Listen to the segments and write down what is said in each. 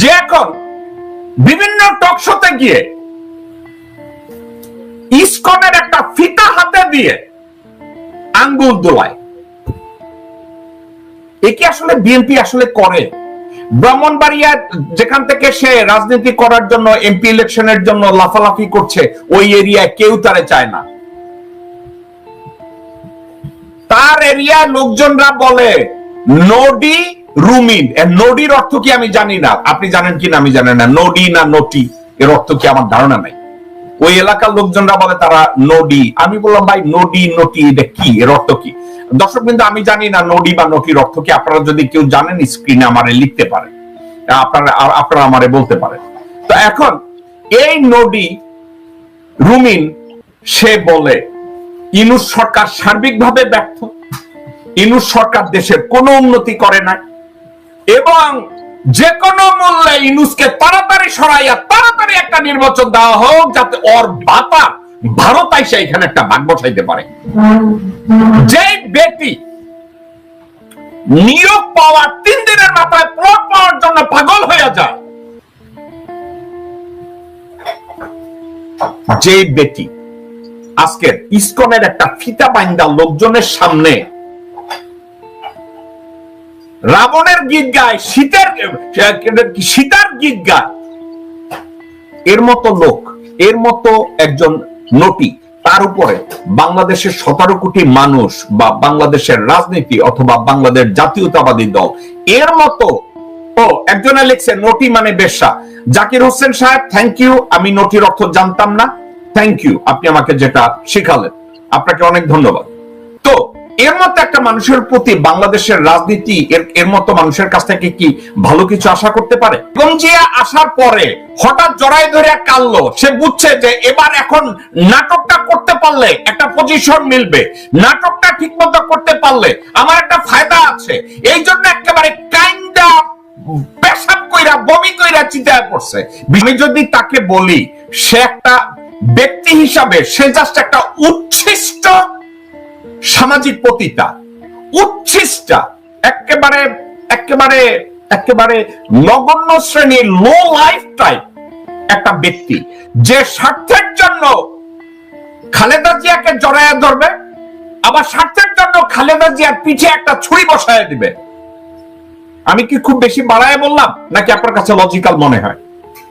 যে এখন বিভিন্ন টকশোতে গিয়ে ইসকনের একটা ফিতা হাতে দিয়ে আঙ্গুল দোলায়। এ কি আসলে বিএনপি আসলে করে? ব্রাহ্মণবাড়িয়া যেখান থেকে সে রাজনীতি করার জন্য এমপি ইলেকশনের জন্য লাফালাফি করছে, ওই এরিয়ায় কেউ তারে চায় না। তার এরিয়ায় লোকজনরা বলে নডি রুমিন এর নডির অর্থ কি আমি জানি না। আপনি জানেন কি না আমি জানি না। নডি না নটি, এর অর্থ কি আমার ধারণা নাই। ওই এলাকার লোকজনরা বলে তারা নডি। আমি বললাম, ভাই, নডি, নটি, এটা কি? এর অর্থ কি? দর্শক কিন্তু আমি জানি না নডি বা নটির অর্থ কি। আপনারা যদি কেউ জানেন, স্ক্রিনে আমারে লিখতে পারেন আপনারা আপনারা আমারে বলতে পারেন। তো এখন, এই নডি, রুমিন, সে বলে, ইনুস সরকার সার্বিকভাবে ব্যর্থ। ইনুস সরকার দেশের কোনো উন্নতি করে না এবং যে কোনো মূল্যে ইনুসকে তাড়াতাড়ি সরাইয়া তাড়াতাড়ি একটা নির্বাচন দেওয়া হোক, যাতে ওর বাতা ভারত আইসা এখানে একটা ভাগ বসাইতে পারে। যে ব্যক্তি নিয়োগ পাওয়ার তিন দিনের মাথায় প্লট পাওয়ার জন্য পাগল হয়ে যায় যে ব্যক্তি আজকের ইসকনের একটা ফিতা বাইন্দা লোকজনের সামনে রাবণের গীত গায় শীতের সীতার গীত গায়। এর মতো লোক, এর মতো একজন নটি, তার উপরে বাংলাদেশের সতেরো কোটি মানুষ বা বাংলাদেশের রাজনীতি অথবা বাংলাদেশ জাতীয়তাবাদী দল, এর মতো, ও, একজনে লিখছে, নটি মানে বেশ্যা। জাকির হোসেন সাহেব থ্যাংক ইউ আমি নটির অর্থ জানতাম না। থ্যাংক ইউ আপনি আমাকে যেটা শিখালেন। আপনাকে অনেক ধন্যবাদ। তো এর মতো একটা মানুষের প্রতি বাংলাদেশের রাজনীতি এর এর মতো মানুষের কাছ থেকে কি ভালো কিছু আশা করতে পারে? গঞ্জিয়া আসার পরে হঠাৎ জড়াই ধরে কানলো সে বুঝছে যে এবার এখন নাটকটা করতে পারলে একটা পজিশন মিলবে। নাটকটা ঠিক মতো করতে পারলে আমার একটা ফায়দা আছে। এই জন্য একেবারে কাইন্ডা পেশাব কইরা, বমি কইরা চিন্তায় পড়ছে। আমি যদি তাকে বলি, সে একটা ব্যক্তি হিসাবে সে জাস্ট একটা উচ্ছিষ্ট সামাজিক পতিতা, উচ্ছিষ্টা, একেবারে একেবারে একেবারে নগণ্য শ্রেণির লো লাইফ টাইপ একটা ব্যক্তি। যে স্বার্থের জন্য খালেদা জিয়াকে জড়াইয়া ধরবে, আবার স্বার্থের জন্য খালেদা জিয়ার পিঠে একটা ছুরি বসায় দিবে। আমি কি খুব বেশি বাড়ায় বললাম? নাকি আপনার কাছে লজিক্যাল মনে হয়?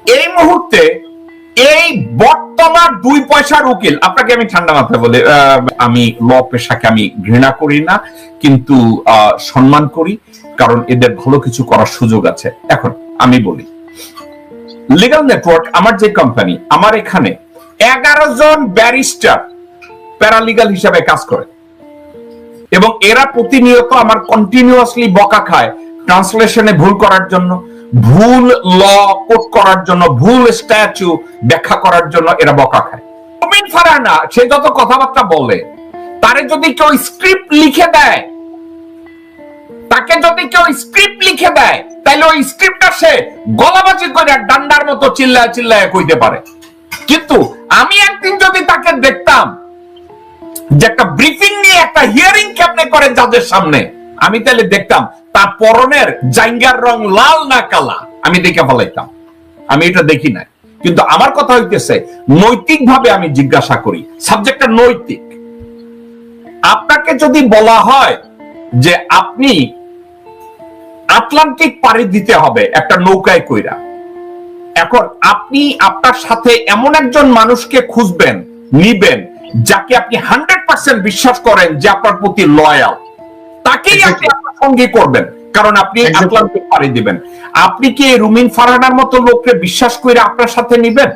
এই মুহূর্তে এই বর্তমান দুই পয়সার উকিল, আপনাকে আমি ঠান্ডা মাথায় বলে আমি ল পেশাকে আমি ঘৃণা করি না, কিন্তু সম্মান করি, কারণ এদের ভালো কিছু করার সুযোগ আছে। এখন আমি বলি লিগাল নেটওয়ার্ক আমার যে কোম্পানি আমার এখানে এগারো জন ব্যারিস্টার প্যারালিগাল হিসাবে কাজ করে। এবং এরা প্রতিনিয়ত আমার কন্টিনিউয়াসলি বকা খায় ট্রান্সলেশনে ভুল করার জন্য। ভুল ল কোট করার জন্য, ভুল স্ট্যাচু ব্যাখ্যা করার জন্য এরা বকা খায়। ফারানা, সে যত কথাবার্তা বলে, তারে যদি কেউ স্ক্রিপ্ট লিখে দেয়, তাকে যদি কেউ স্ক্রিপ্ট লিখে দেয় তাহলে ওই স্ক্রিপ্টটা সে গলাবাজি করে ডান্ডার মতো চিল্লায় চিল্লায় কইতে পারে। কিন্তু আমি একদিন যদি তাকে দেখতাম যে একটা ব্রিফিং নিয়ে একটা হিয়ারিং কেমনে করে যাদের সামনে, আমি তাহলে দেখতাম তার পরনের জাইঙ্গার রং লাল না কালা? আমি দেখে ফেলাইতাম। আমি এটা দেখি না কিন্তু আমার কথা হইতেছে নৈতিক ভাবে আমি জিজ্ঞাসা করি সাবজেক্টটা নৈতিক। আপনাকে যদি বলা হয় যে আপনি আটলান্টিক পাড়ি দিতে হবে একটা নৌকায় কইরা, এখন আপনি আপনার সাথে এমন একজন মানুষকে খুঁজবেন, নিবেন, যাকে আপনি হান্ড্রেড পার্সেন্ট বিশ্বাস করেন যে আপনার প্রতি লয়াল তাকেই আপনি আপনার সঙ্গে করবেন। কারণ আপনি আটলান্টিক পাড়ি দিবেন। আপনি কি রুমিন ফারহানার মতো লোককে বিশ্বাস করে আপনার সাথে নিবেন?